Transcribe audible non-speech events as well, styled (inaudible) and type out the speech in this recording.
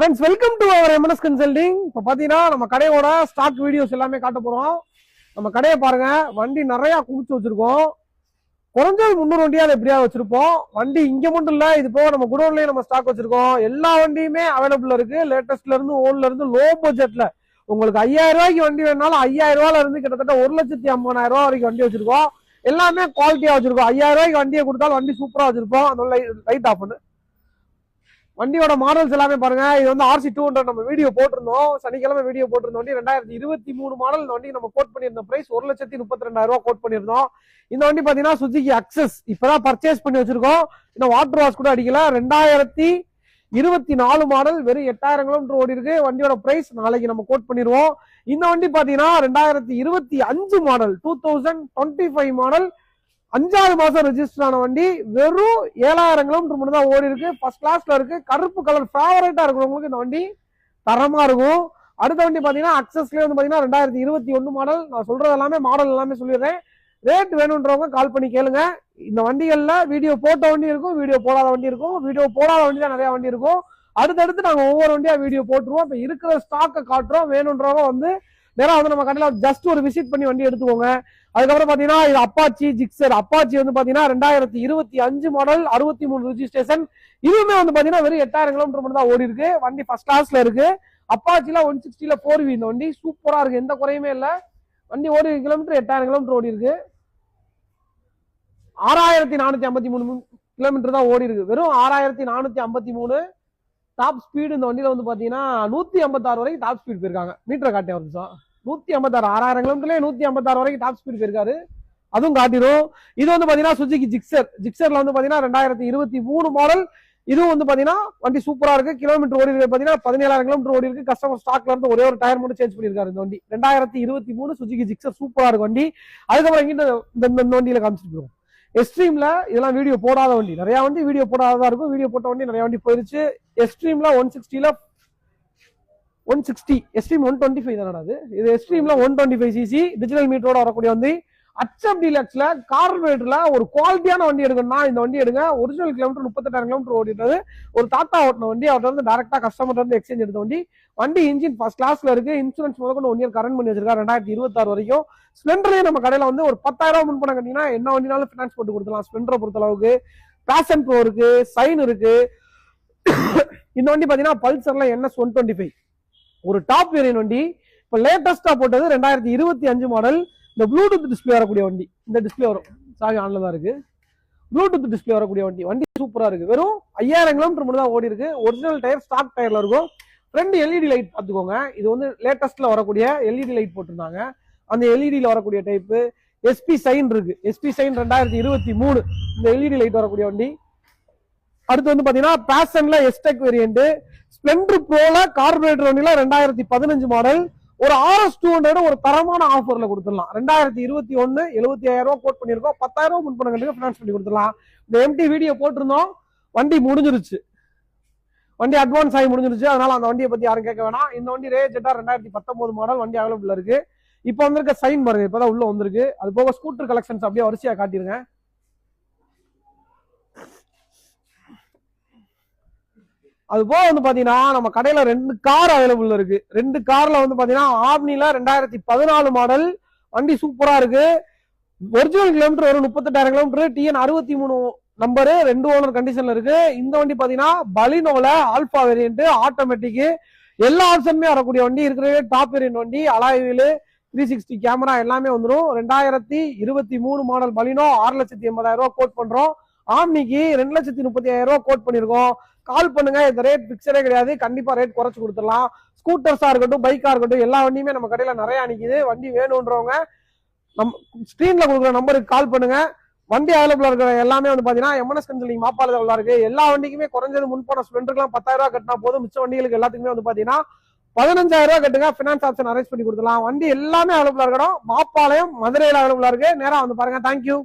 Friends welcome to our MNS consulting இப்போ பார்த்தீங்கன்னா நம்ம கடையோட ஸ்டாக் வீடியோஸ் எல்லாமே காட்ட போகிறோம் நம்ம கடையை பாருங்க வண்டி நிறையா குவிச்சு வச்சுருக்கோம். குறைஞ்சது முந்நூறு வண்டியாவது எப்படியா வச்சுருப்போம். வண்டி இங்கே மட்டும் இல்லை இது போக நம்ம குடோன்லேயே நம்ம ஸ்டாக் வச்சுருக்கோம். எல்லா வண்டியுமே அவைலபிள் இருக்குது லேட்டஸ்ட்லேருந்து இருந்து லோ பட்ஜெட்டில் உங்களுக்கு ஐயாயிரம் ரூபாய்க்கு வண்டி வேணாலும் ஐயாயிரம் இருந்து கிட்டத்தட்ட ஒரு லட்சத்தி ஐம்பதாயிரம் ரூபா வரைக்கும் வண்டி வச்சுருக்கோம். எல்லாமே குவாலிட்டியாக வச்சுருக்கோம். ஐயாயிரம் ரூபாய்க்கு வண்டியை கொடுத்தாலும் வண்டி சூப்பராக வச்சுருப்போம். அந்த லைட் ஆஃப் பண்ணு. வண்டியோட மாடல்ஸ் எல்லாமே பாருங்க. இது வந்து ஆர்சி டூ ஹண்ட்ரட் நம்ம வீடியோ போட்டிருந்தோம். சனிக்கிழமை வீடியோ போட்டிருந்த வண்டி ரெண்டாயிரத்தி இருபத்தி மூணு மாடல் இந்த வண்டி நம்ம கோட் பண்ணியிருந்த பிரைஸ் ஒரு லட்சத்தி முப்பத்தி ரெண்டாயிரம் ரூபா கோட் பண்ணியிருந்தோம். இந்த வண்டி பாத்தீங்கன்னா சுஜிக்கு அக்சஸ் இப்பதான் பர்ச்சேஸ் பண்ணி வச்சிருக்கோம். இன்னும் வாட்டர் வாஷ் கூட அடிக்கல. ரெண்டாயிரத்தி இருபத்தி நாலு மாடல் வெறும் எட்டாயிரம் கிலோமீட்டர் ஓடி இருக்கு. வண்டியோட பிரைஸ் நாளைக்கு நம்ம கோட் பண்ணிடுவோம். இந்த வண்டி பாத்தீங்கன்னா ரெண்டாயிரத்தி இருபத்தி அஞ்சு model two thousand twenty five model அஞ்சாவது மாசம் ரெஜிஸ்டர் ஆன வண்டி வெறும் ஏழாயிரம் கிலோமீட்டர் மட்டும் தான் ஓடி இருக்கு. ஃபர்ஸ்ட் கிளாஸ்ல இருக்கு. கருப்பு கலர் ஃபேவரட்டா இருக்கிறவங்களுக்கு இந்த வண்டி. தரமா இருக்கும். அடுத்த வண்டி பாத்தீங்கன்னா அக்சஸ்லேயே வந்து பாத்தீங்கன்னா ரெண்டாயிரத்தி இருபத்தி ஒன்று மாடல் நான் சொல்றது எல்லாமே மாடல் எல்லாமே சொல்லிடுறேன். ரேட் வேணுன்றவங்க கால் பண்ணி கேளுங்க. இந்த வண்டிகள்ல வீடியோ போட்ட வண்டி இருக்கும் வீடியோ போடாத வண்டி இருக்கும். வீடியோ போடாத வண்டி தான் நிறைய வண்டி இருக்கும். அடுத்தடுத்து நாங்க ஒவ்வொரு வண்டியா வீடியோ போட்டுருவோம். இப்ப இருக்கிற ஸ்டாக்கை காட்டுறோம். வேணுன்றவங்க வந்து நேரம் வந்து நம்ம கடையில் ஜஸ்ட் ஒரு விசிட் பண்ணி வண்டி எடுத்துக்கோங்க. அதுக்கப்புறம் பாத்தீங்கன்னா இது அப்பாச்சி ஜிக்ஸர் அப்பாச்சி வந்து பாத்தீங்கன்னா ரெண்டாயிரத்தி இருபத்தி அஞ்சு மாடல் அறுபத்தி மூணு ரிஜிஸ்ட்ரேஷன் இதுவுமே வந்து பாத்தீங்கன்னா வெறும் எட்டாயிரம் கிலோமீட்டர் மட்டும் தான் ஓடி இருக்கு. வண்டி ஃபர்ஸ்ட் கிளாஸ்ல இருக்கு. அப்பாச்சிலாம் ஒன் சிக்ஸ்டில ஃபோர் வி இந்த வண்டி. சூப்பரா இருக்கு. எந்த குறையுமே இல்ல. வண்டி ஓடி கிலோமீட்டர் எட்டாயிரம் கிலோமீட்டர் ஓடி இருக்கு. ஆறாயிரத்தி நானூத்தி ஐம்பத்தி மூணு கிலோமீட்டர் தான் ஓடி இருக்கு. வெறும் ஆறாயிரத்தி நானூற்றி ஐம்பத்தி மூணு டாப் ஸ்பீடு இந்த வண்டியில வந்து பாத்தீங்கன்னா நூத்தி ஐம்பத்தாறு வரைக்கும் டாப் ஸ்பீட் போயிருக்காங்க. மீட்டரை காட்டிய ஒரு நிமிஷம். நூத்தி ஐம்பத்தாறு ஆறாயிரம் கிலோமீட்டர்லயே நூத்தி ஐம்பத்தாறு வரைக்கும் டாப் ஸ்பீட் போயிருக்காரு. அதுவும் காட்டிடும். இது வந்து பாத்தீங்கன்னா சுஜிக்கு ஜிக்ஸர் ஜிக்ஸர்ல வந்து பாத்தீங்கன்னா ரெண்டாயிரத்தி இருபத்தி மூணு மாடல் இதுவும் வந்து பாத்தீங்கன்னா வண்டி சூப்பரா இருக்கு. கிலோமீட்டர் ஓடி இருக்கு பாத்தீங்கன்னா பதினேழாயிரம் கிலோமீட்டர் ஓடி இருக்கு கஸ்டமர் ஸ்டாக்ல இருந்து ஒரே ஒரு டயர் மட்டும் சேஞ்ச் பண்ணிருக்காரு இந்த வண்டி. ரெண்டாயிரத்தி இருபத்தி மூணு சுஜிக்கு ஜிக்ஸர் சூப்பரா இருக்கு வண்டி. அதுக்கப்புறம் இங்கிட்ட இந்த இந்த- வண்டியில காமிச்சிட்டு போயிருவோம் எஸ்ட்ரீம்ல இதெல்லாம் வீடியோ போடாத வண்டி. நிறைய வண்டி வீடியோ போடாததா இருக்கும். வீடியோ போட்ட வண்டி நிறைய வண்டி போயிருச்சு. எஸ்ட்ரீம்ல one சிக்ஸ்டில one sixty Xtreme one twenty five தானே அது? இது எஸ்ட்ரீம்ல one twenty five CC digital மீட்டரோட வரக்கூடிய வந்து அச்சப் டீலக்ஸ்ல கார்பரேட்டர்ல ஒரு குவாலிட்டியான வண்டி எடுக்கணும்னா இந்த வண்டி எடுங்க. ஒரிஜினல் கிலோமீட்டர் முப்பத்தெட்டாயிரம் கிலோமீட்டர் ஓடிட்டது ஒரு தாத்தா ஓட்டின வண்டி அவர்கிட்ட வந்து டேரக்டா கஸ்டமர் வந்து எக்ஸ்சேஞ்ச் எடுத்த வண்டி. வண்டி இன்ஜின் ஃபர்ஸ்ட் கிளாஸ்ல இருக்கு. இன்சூரன்ஸ் முதற்கொண்டு ஒன் இயர் கரண்ட் பண்ணி வச்சிருக்காரு. ரெண்டாயிரத்தி இருபத்தாறு வரைக்கும். ஸ்பெண்டரே நம்ம கடையில வந்து ஒரு பத்தாயிரம் முன் பணம் கட்டினா என்ன வண்டினாலும் ஃபினான்ஸ் போட்டு கொடுத்துலாம் ஸ்பெண்டரை பொறுத்த அளவுக்கு பேஷன் ப்ரோ இருக்கு சைன் இருக்கு. (coughs) இந்த வண்டி பாத்தீங்கன்னா பல்சர்ல என்எஸ் ஒன் டுவெண்ட்டி ஃபைவ் ஒரு டாப் வேரியன் வண்டி. இப்போ லேட்டஸ்டாக போட்டது ரெண்டாயிரத்தி இருபத்தி அஞ்சு மாடல் இந்த ப்ளூடூத் டிஸ்பிளே வரக்கூடிய வண்டி. இந்த டிஸ்பிளே வரும். சாவி ஆனில் தான் இருக்குது ப்ளூடூத் டிஸ்பிளே வரக்கூடிய வண்டி. வண்டி சூப்பராக இருக்குது வெறும் ஐயாயிரம் கிலோமீட்டர் மட்டும் தான் ஓடி இருக்கு. ஒரிஜினல் டயர் ஸ்டாக் டயரில் இருக்கும். ரெண்டு எல்இடி லைட் பார்த்துக்கோங்க. இது வந்து லேட்டஸ்ட்டில் வரக்கூடிய எல்இடி லைட் போட்டிருந்தாங்க. அந்த எல்இடியில் வரக்கூடிய டைப்பு எஸ்பி சைன் இருக்கு. எஸ்பி சைன் ரெண்டாயிரத்தி இருபத்தி மூணு. இந்த எல்இடி லைட் வரக்கூடிய வண்டி. அடுத்து வந்து பார்த்தீங்கன்னா பேஷன்ல எஸ்டெக் வேரியண்ட்டு ஸ்பிளெண்டர் ப்ரோல கார்பரேட்டர் வண்டியில ரெண்டாயிரத்தி பதினஞ்சு மாடல் ஒரு ஆர்எஸ் டூ ஹண்ட்ரட் ஒரு தரமான ஆஃபர்ல கொடுத்துடலாம். ரெண்டாயிரத்தி இருபத்தி ஒன்னு எழுபத்தி ஐயாயிரம் ரூபாய் கோட் பண்ணிருக்கோம் பத்தாயிரம் ரூபாய் முன்பணம் கட்டுங்க ஃபினான்ஸ் பண்ணி கொடுத்துடலாம். இந்த எம்டி வீடியோ போட்டிருந்தோம். வண்டி முடிஞ்சிருச்சு. வண்டி அட்வான்ஸ் ஆகி முடிஞ்சிருச்சு. அதனால அந்த வண்டியை பத்தி யாரும் கேட்க வேணாம். இந்த வண்டி ரே ஜெட்டா ரெண்டாயிரத்தி பத்தொன்பது மாடல் வண்டி அவைலபிள் இருக்கு. இப்போ வந்திருக்க சைன் பாருங்க. இப்பதான் உள்ள வந்திருக்கு. அது போக ஸ்கூட்டர் கலெக்ஷன்ஸ் அப்படியே வரிசையா காட்டிருங்க அது போக வந்து பாத்தீங்கன்னா நம்ம கடையில ரெண்டு கார் அவைலபிள் இருக்கு. ரெண்டு கார்ல வந்து பாத்தீங்கன்னா ஆப்னில ரெண்டாயிரத்தி பதினாலு மாடல் வண்டி சூப்பரா இருக்கு. ஒரிஜினல் கிலோமீட்டர் வரும் முப்பத்தெட்டாயிரம் கிலோமீட்டர் டிஎன் அறுபத்தி மூணு நம்பரு ரெண்டு ஓனர் கண்டிஷன்ல இருக்கு. இந்த வண்டி பாத்தீங்கன்னா பலினோல ஆல்பா வேரியன்ட் ஆட்டோமேட்டிக் எல்லா ஆப்ஷனுமே வரக்கூடிய வண்டி. இருக்கிறதே டாப் வேரியன்ட் வண்டி. அலாய் த்ரீ சிக்ஸ்டி கேமரா எல்லாமே வந்துடும் ரெண்டாயிரத்தி இருபத்தி மூணு மாடல் பலினோ ஆறு லட்சத்தி எண்பதாயிரம் ரூபா கோட் பண்றோம். ஆம்னிக்கு ரெண்டு லட்சத்தி முப்பத்தி ஐயாயிரம் ரூபா கோட் பண்ணிருக்கோம். கால் பண்ணுங்க. இந்த ரேட் பிக்சரே கிடையாது. கண்டிப்பா ரேட் குறைச்சு கொடுத்துடலாம். ஸ்கூட்டர்ஸா இருக்கட்டும் பைக்கா இருக்கட்டும் எல்லா வண்டியுமே நம்ம கடையில நிறைய அணிக்குது. வண்டி வேணுன்றவங்க நம் ஸ்கிரீன்ல கொடுக்குற நம்பருக்கு கால் பண்ணுங்க. வண்டி அவைலபிளா இருக்கிற எல்லாமே வந்து பாத்தீங்கன்னா எம்என்எஸ் கன்சல்டிங் மாப்பாளர் அவைலபிளா இருக்கு. எல்லா வண்டிக்குமே குறைஞ்சது முன்பணம் ஸ்பெண்டருக்குலாம் பத்தாயிரம் ரூபாய் கட்டினா போதும். மிச்ச வண்டிகளுக்கு எல்லாத்துக்குமே வந்து பாத்தீங்கன்னா பதினஞ்சாயிரம் ரூபாய் கட்டுங்க. பினான்ஸ் ஆப்ஷன் அரேஞ்ச் பண்ணி கொடுத்துலாம் வண்டி எல்லாமே அவைலபிளா இருக்கணும். மாப்பாளையம் மதுரையில அவைலபிளா இருக்கு. நேரம் வந்து பாருங்க. தேங்க்யூ